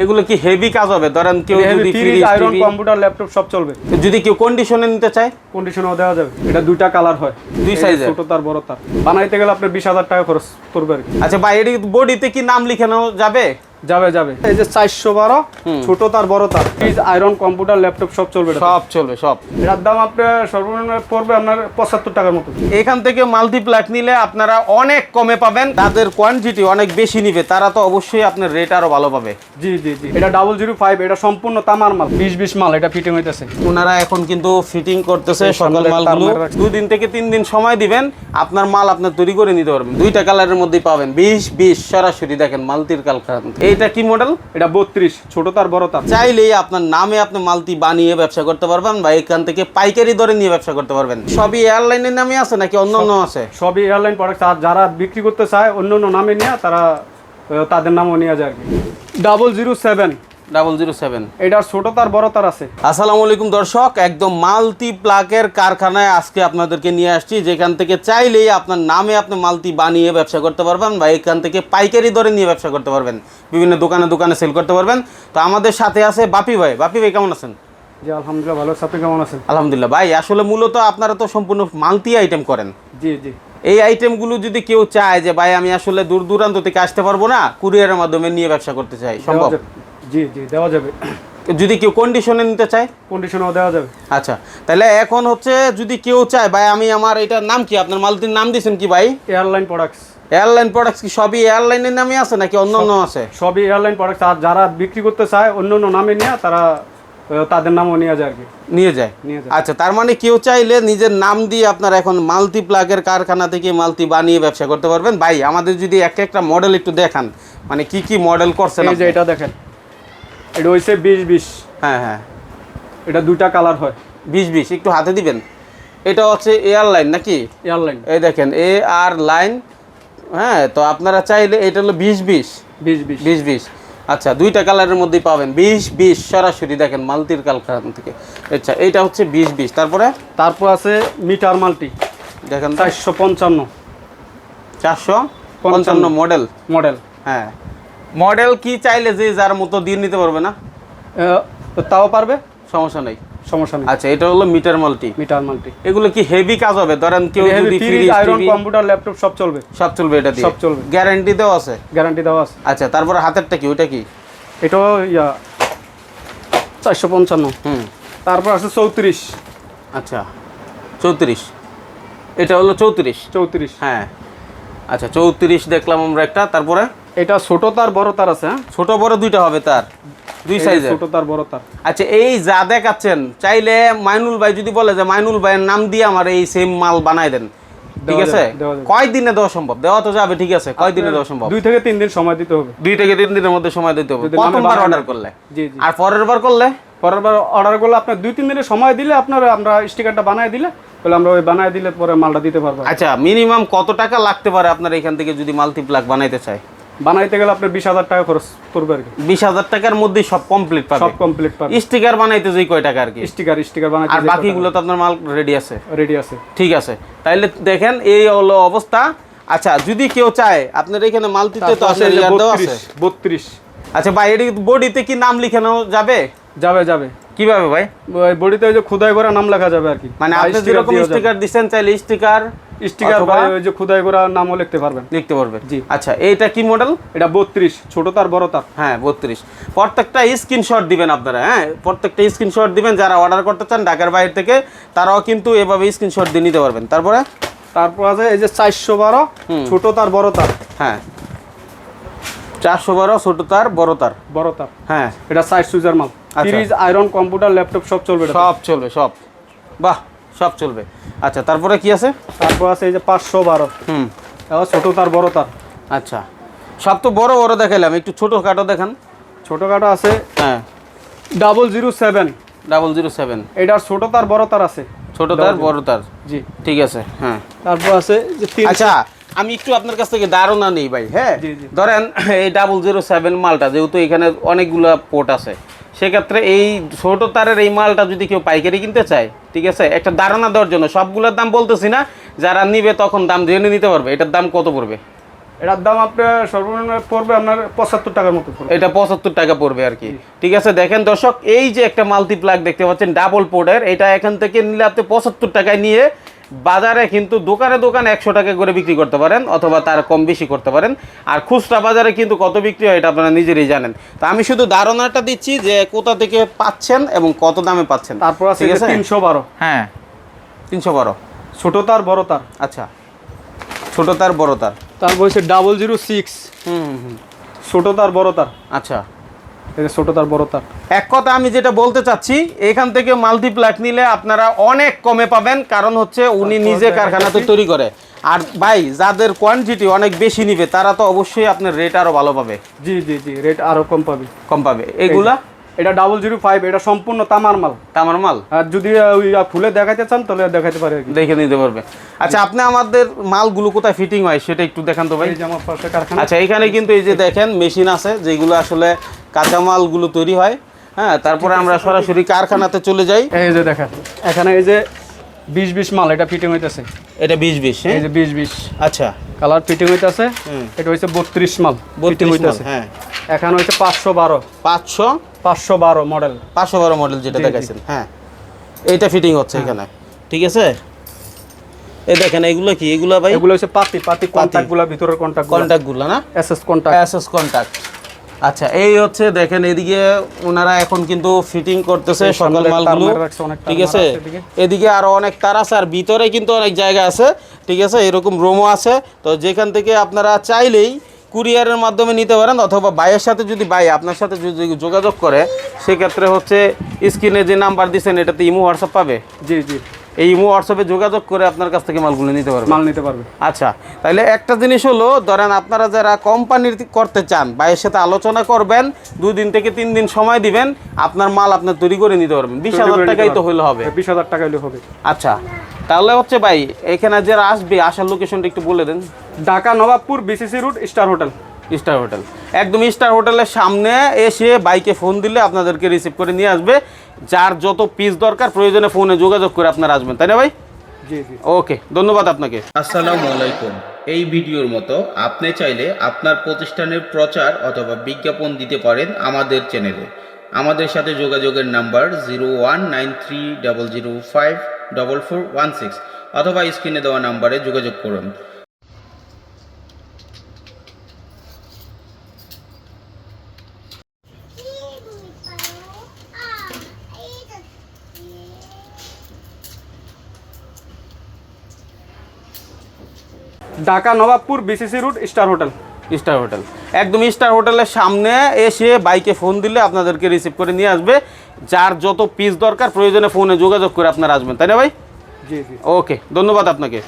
এগুলো কি হেভি কাজ হবে? ধরেন কেউ যদি ফ্রিজ আয়রন কম্পিউটার ল্যাপটপ সব চলবে। যদি কেউ কন্ডিশনে নিতে চায়? কন্ডিশনও দেওয়া যাবে। এটা দুইটা কালার হয়। দুই সাইজের ছোট তার বড় তার। বানাইতে গেলে আপনার বিশ হাজার টাকা খরচ করবে আর কি আচ্ছা ভাই এটি বডিতে কি নাম লিখানো যাবে? যাবে যাবে। এই যে চারশো বারো ছোট তার বড় তার। ফ্রিজ আয়রন কম্পিউটার ল্যাপটপ সব চলবে সব চলবে সব। এটার দাম আপনার সর্বনিম্ন পড়বে আপনার পঁচাত্তর টাকার মতো। এখান থেকে মাল্টিপ্লাক নিলে আপনারা অনেক কমে পাবেন। তাদের কোয়ান্টিটি অনেক বেশি নিবে। তারা তো অবশ্যই আপনার রেট আরও ভালো পাবে। জি জি জি। এটা ডাবল জিরো ফাইভ এটা সম্পূর্ণ তামার মাল বিশ বিশ মাল এটা ফিটিং হইতেছে। ওনারা এখন কিন্তু ফিটিং করতেছে সকাল মালগুলো। দুদিন থেকে তিন দিন সময় দিবেন আপনার মাল আপনার তৈরি করে নিতে পারবেন। দুইটা কালারের মধ্যেই পাবেন। বিশ বিশ সরাসরি দেখেন মালতির কালখান। এইটা কি মডেল এটা বত্রিশ ছোট তার বড় তার। চাইলেই আপনার নামে আপনি মালতি বানিয়ে ব্যবসা করতে পারবেন বা এখান থেকে পাইকারি দরে নিয়ে ব্যবসা করতে পারবেন। সবই এয়ারলাইনের নামে আছে নাকি অন্য অন্য আছে? সবই এয়ারলাইন প্রোডাক্ট আর যারা বিক্রি করতে চায় অন্য অন্য নামে নিয়ে তারা তাদের নামও নিয়ে যায় আর কি। Double zero seven double zero seven. এটার ছোট তার বড় তার আছে। আসসালামু আলাইকুম দর্শক একদম মাল্টি প্লাকের কারখানায় আজকে আপনাদেরকে নিয়ে আসছি যেখান থেকে চাইলেই আপনার নামে আপনি মাল্টি বানিয়ে ব্যবসা করতে পারবেন বা এখান থেকে পাইকারি দরে নিয়ে ব্যবসা করতে পারবেন। বিভিন্ন দোকানে দোকানে সেল করতে পারবেন। তো আমাদের সাথে আছে বাপি ভাই। বাপি ভাই কেমন আছেন? জি আলহামদুলিল্লাহ ভালো আপনি কেমন আছেন? আলহামদুলিল্লাহ। ভাই আসলে মূলত আপনারা তো সম্পূর্ণ মালতি আইটেম করেন। জি জি। এই আইটেমগুলো যদি কেউ চায় যে ভাই আমি আসলে দূর দূরান্ত থেকে আসতে পারব না কুরিয়ারের মাধ্যমে নিয়ে ব্যবসা করতে চাই সম্ভব। জি জি দেওয়া যাবে। যদি কেউ কন্ডিশনে নিতে চায়? কন্ডিশনও দেওয়া যাবে। আচ্ছা তাহলে এখন হচ্ছে যদি কেউ চায় ভাই আমি আমার এটার নাম কি? আপনার মালতির নাম দিয়েছেন কি ভাই? এয়ারলাইন প্রোডাক্টস এয়ারলাইন প্রোডাক্টস কি সবই এয়ারলাইনের নামে আছে নাকি অন্য অন্য আছে? সবই এয়ারলাইন প্রোডাক্ট আর যারা বিক্রি করতে চায় অন্য অন্য নামে নিয়ে তারা তাদের নামও নিয়ে যায় আর কি। নিয়ে যায়? নিয়ে যায়। আচ্ছা তার মানে কেউ চাইলে নিজের নাম দিয়ে আপনার এখন মাল্টি প্লাগের কারখানা থেকে মাল্টি বানিয়ে ব্যবসা করতে পারবেন। ভাই আমাদের যদি একটা একটা মডেল একটু দেখান। মানে কি কি মডেল করছেন এই যে এটা দেখেন। এটা হয়েছে বিশ বিশ। হ্যাঁ হ্যাঁ। এটা দুইটা কালার হয়। বিশ বিশ একটু হাতে দিবেন। এটা হচ্ছে এয়ারলাইন নাকি? এয়ারলাইন। এই দেখেন এ আর লাইন। হ্যাঁ তো আপনারা চাইলে এটা হলো বিশ বিশ। বিশ বিশ। বিশ বিশ। আচ্ছা দুইটা কালারের মধ্যেই পাবেন। বিশ বিশ সরাসরি দেখেন মালতির কালখান থেকে। আচ্ছা এইটা হচ্ছে বিশ বিশ। তারপরে? তারপর আছে মিটার মাল্টি। দেখেন চারশো পঞ্চান্ন। চারশো পঞ্চান্ন। মডেল। মডেল। হ্যাঁ। মডেল কি চাইলে যে যার মতো দিয়ে নিতে পারবে না? তাও পারবে? সমস্যা নেই। সমস্যা নেই। আচ্ছা এটা হলো মিটার মাল্টি। Metre multi. এগুলো কি হেভি কাজ হবে? ধরেন কেউ যদি ফ্রিজ আয়রন কম্পিউটার ল্যাপটপ সব চলবে। সব চলবে এটা দিয়ে। সব চলবে। গ্যারান্টি দেওয়া আছে? গ্যারান্টি দেওয়া আছে। আচ্ছা তারপরে হাতেরটা কি? ওইটা কি? এটাও ইয়া চারশো পঞ্চান্ন। হুম। তারপর আছে চৌত্রিশ। আচ্ছা চৌত্রিশ। এটা হলো চৌত্রিশ? চৌত্রিশ। হ্যাঁ। আচ্ছা চৌত্রিশ দেখলাম আমরা একটা তারপরে? এটা ছোট তার বড় তার আছে হ্যাঁ? ছোট বড় দুইটা হবে তার। দুই সাইজের। ছোট তার বড় তার। আচ্ছা এই যা দেখাচ্ছেন চাইলে মাইনুল ভাই যদি বলে যে মাইনুল ভাইয়ের নাম দিয়ে আমার এই সেম মাল বানাই দেন। ঠিক আছে? কয় দিনে দেওয়া সম্ভব? দেওয়া তো যাবে ঠিক আছে। কয় দিনে দেওয়া সম্ভব? দুই থেকে তিন দিন সময় দিতে হবে। দুই থেকে তিন দিনের মধ্যে সময় দিতে হবে। প্রথমবার অর্ডার করলে। জি জি। আর পরের বার করলে? পরের বার অর্ডার করলে আপনার দুই তিন দিনের সময় দিলে আপনার আমরা স্টিকারটা বানায় দিলে তাহলে আমরা ওই বানায় দিলে পরে মালটা দিতে পারব। আচ্ছা মিনিমাম কত টাকা লাগতে পারে আপনার এখান থেকে যদি মাল্টিপ্লাক বানাইতে চায়? বানাইতে গেলে আপনার বিশ হাজার টাকা খরচ করবে আর কি। বিশ হাজার টাকার মধ্যেই সব কমপ্লিট পাবে। সব কমপ্লিট পাবে। স্টিকার বানাইতে যেই কয় টাকা আর কি। স্টিকার স্টিকার আর বানাইতে বাকিগুলো তো আপনার মাল রেডি আছে। রেডি আছে। ঠিক আছে। তাইলে দেখেন এই হলো অবস্থা। আচ্ছা যদি কেউ চায় আপনার এখানে মালতিতে তো আসলে ইয়ার আছে। বত্রিশ। আচ্ছা ভাই এটি বডিতে কি নাম লিখানো যাবে? যাবে যাবে। কীভাবে ভাই? বডিতে ওই যে খুদাই করা নাম লেখা যাবে আর কি। মানে আপনি যেরকম স্টিকার দিচ্ছেন চাইলে স্টিকার স্টিকার বা ওই যে খুদাই করা নামও লিখতে পারবেন। লিখতে পারবে। জি। আচ্ছা এইটা কি মডেল এটা বত্রিশ ছোট তার বড় তার। হ্যাঁ বত্রিশ। প্রত্যেকটা স্ক্রিনশট দিবেন আপনারা হ্যাঁ? প্রত্যেকটা স্ক্রিনশট দিবেন যারা অর্ডার করতে চান ঢাকার বাইরে থেকে তারাও কিন্তু এভাবে স্ক্রিনশট দিয়ে নিতে পারবেন। তারপরে? তারপর আছে এই যে চারশো বারো। ছোট তার বড় তার। হ্যাঁ। চারশো বারো ছোট তার বড় তার। বড় তার। হ্যাঁ। এটা সাইজ সুইজার মাল। ফ্রিজ আয়রন কম্পিউটার ল্যাপটপ সব চলবে সব চলবে সব। বাহ! সব চলবে। আচ্ছা তারপরে কি আছে? তারপর আছে এই যে পাঁচশো বারো। হুম। এবার ছোট তার বড় তার। আচ্ছা। সব তো বড় বড় দেখাইলাম একটু ছোটো খাটো দেখান। ছোটখাটো আছে হ্যাঁ। Double zero seven. Double zero seven. এটার ছোটো তার বড় তার আছে। ছোট তার বড় তার। জি। ঠিক আছে হ্যাঁ। তারপর আছে যে আচ্ছা আমি একটু আপনার কাছ থেকে ধারণা নেই ভাই হ্যাঁ। ধরেন এই ডাবল জিরো সেভেন মালটা যেহেতু এখানে অনেকগুলো পোর্ট আছে। সেক্ষেত্রে এই ছোট তারের এই মালটা যদি কেউ পাইকারি কিনতে চায় ঠিক আছে একটা ধারণা দেওয়ার জন্য সবগুলোর দাম বলতেছি না যারা নিবে তখন দাম জেনে নিতে পারবে এটার দাম কত পড়বে? এটার দাম আপনার সর্বনিম্ন পড়বে আপনার পঁচাত্তর টাকার মতো পড়বে। এটা পঁচাত্তর টাকা পড়বে আর কি। ঠিক আছে দেখেন দর্শক এই যে একটা মাল্টি প্লাগ দেখতে পাচ্ছেন ডাবল পোর্ডের এটা এখান থেকে নিলে আপনি পঁচাত্তর টাকায় নিয়ে বাজারে কিন্তু দোকানে দোকানে একশো টাকা করে বিক্রি করতে পারেন অথবা তার কম বেশি করতে পারেন। আর খুচরা বাজারে কিন্তু কত বিক্রি হয় এটা আপনারা নিজেরই জানেন। তো আমি শুধু ধারণাটা দিচ্ছি যে কোথা থেকে পাচ্ছেন এবং কত দামে পাচ্ছেন। তারপর আছে তিনশো বারো। হ্যাঁ। তিনশো বারো? ছোট তার বড় তার। আচ্ছা। ছোট তার বড় তার। তারপর হচ্ছে ডাবল জিরো সিক্স হুম হুম হুম। ছোট তার বড় তার। আচ্ছা। যে ছোট তার বড় তার। এক কথা আমি যেটা বলতে চাচ্ছি এখান থেকে মাল্টিপ্লাক নিলে আপনারা অনেক কমে পাবেন কারণ হচ্ছে উনি নিজে কারখানাতে তৈরি করে। আর ভাই যাদের কোয়ান্টিটি অনেক বেশি নিবে তারা তো অবশ্যই আপনার রেট আরও ভালো পাবে। জি জি জি রেট আরও কম পাবে। কম পাবে। এগুলা এটা ডাবল জিরো ফাইভ এটা সম্পূর্ণ তামার মাল। তামার মাল? আর যদি ওই ফুলে দেখাতে চান তাহলে দেখাতে পারে দেখে নিতে পারবে। আচ্ছা আপনি আমাদের মালগুলো কোথায় ফিটিং হয় সেটা একটু দেখান তো ভাই। এই যে আমার পাশে কারখানা। আচ্ছা এখানে কিন্তু এই যে দেখেন মেশিন আছে যেগুলো আসলে কাঁচামালগুলো তৈরি হয়। হ্যাঁ তারপরে আমরা সরাসরি কারখানাতে চলে যাই। এই যে দেখেন এখানে এই যে বিশ বিশ মাল এটা ফিটিং হইতেছে। এটা বিশ বিশ এই যে বিশ বিশ। আচ্ছা। কালার ফিটিং হইতাছে। এটা হইছে 32 মাল। ফিটিং হইতাছে। হ্যাঁ। এখানে বারো। পাঁচশো? পাঁচশো বারো মডেল পাঁচশো বারো মডেল যেটা। দেখাইছেন হ্যাঁ। এইটা ফিটিং হচ্ছে এখানে। ঠিক আছে? এই দেখেন এগুলো কি? এগুলো ভাই? এগুলো হচ্ছে পাতি। পাতি কন্টাক্টগুলো গুলা ভিতরের কন্টাক্ট কন্টাক্টগুলো না? এসএস কন্টাক্ট এসএস কন্টাক্ট আচ্ছা এই হচ্ছে দেখেন এদিকে ওনারা এখন কিন্তু ফিটিং করতেছে সকল মালগুলো ঠিক আছে। এদিকে। আরও অনেক তার আছে আর ভিতরে কিন্তু অনেক জায়গা আছে। ঠিক আছে? এরকম রোমও আছে। তো যেখান থেকে আপনারা চাইলেই কুরিয়ারের মাধ্যমে নিতে পারেন অথবা বাইয়ের সাথে যদি বাই আপনার সাথে যদি যোগাযোগ করে সেক্ষেত্রে হচ্ছে স্ক্রিনে যে নাম্বার দিচ্ছেন এটাতে ইমো হোয়াটসঅ্যাপ পাবে? জি জি। এই ইমো হোয়াটসঅ্যাপে যোগাযোগ করে আপনার কাছ থেকে মালগুলো নিতে পারবে। মাল নিতে পারবে। আচ্ছা তাহলে একটা জিনিস হলো ধরেন আপনারা যারা কোম্পানির করতে চান ভাইয়ের সাথে আলোচনা করবেন দুই দিন থেকে তিন দিন সময় দিবেন আপনার মাল আপনার তৈরি করে নিতে পারবেন। বিশ হাজার টাকাই তো। হইলে হবে। বিশ হাজার টাকা হলে হবে। আচ্ছা তাহলে হচ্ছে ভাই এখানে যারা আসবে আসার লোকেশনটা একটু বলে দেন। Dhaka Nawabpur BCC road star hotel star hotel একদম স্টার হোটেলের সামনে এসে বাইকে ফোন দিলে আপনাদেরকে রিসিভ করে নিয়ে আসবে। যার যত পিস দরকার প্রয়োজনে ফোনে যোগাযোগ করে আপনারা আসবেন তাই না ভাই? জি জি। ওকে ধন্যবাদ আপনাকে। আসসালামু আলাইকুম। এই ভিডিওর মতো আপনি চাইলে আপনার প্রতিষ্ঠানের প্রচার অথবা বিজ্ঞাপন দিতে পারেন আমাদের চ্যানেলে। আমাদের সাথে যোগাযোগের number zero one nine three double zero five double four one six অথবা স্ক্রিনে দেওয়া নাম্বারে যোগাযোগ করুন। Dhaka Nawabpur BCC road star hotel star hotel একদম স্টার হোটেলের সামনে এসে বাইকে ফোন দিলে আপনাদেরকে রিসিভ করে নিয়ে আসবে। যার যত পিস দরকার প্রয়োজনে ফোনে যোগাযোগ করে আপনারা আসবেন। তাই না ভাই? জি জি। ওকে ধন্যবাদ আপনাকে।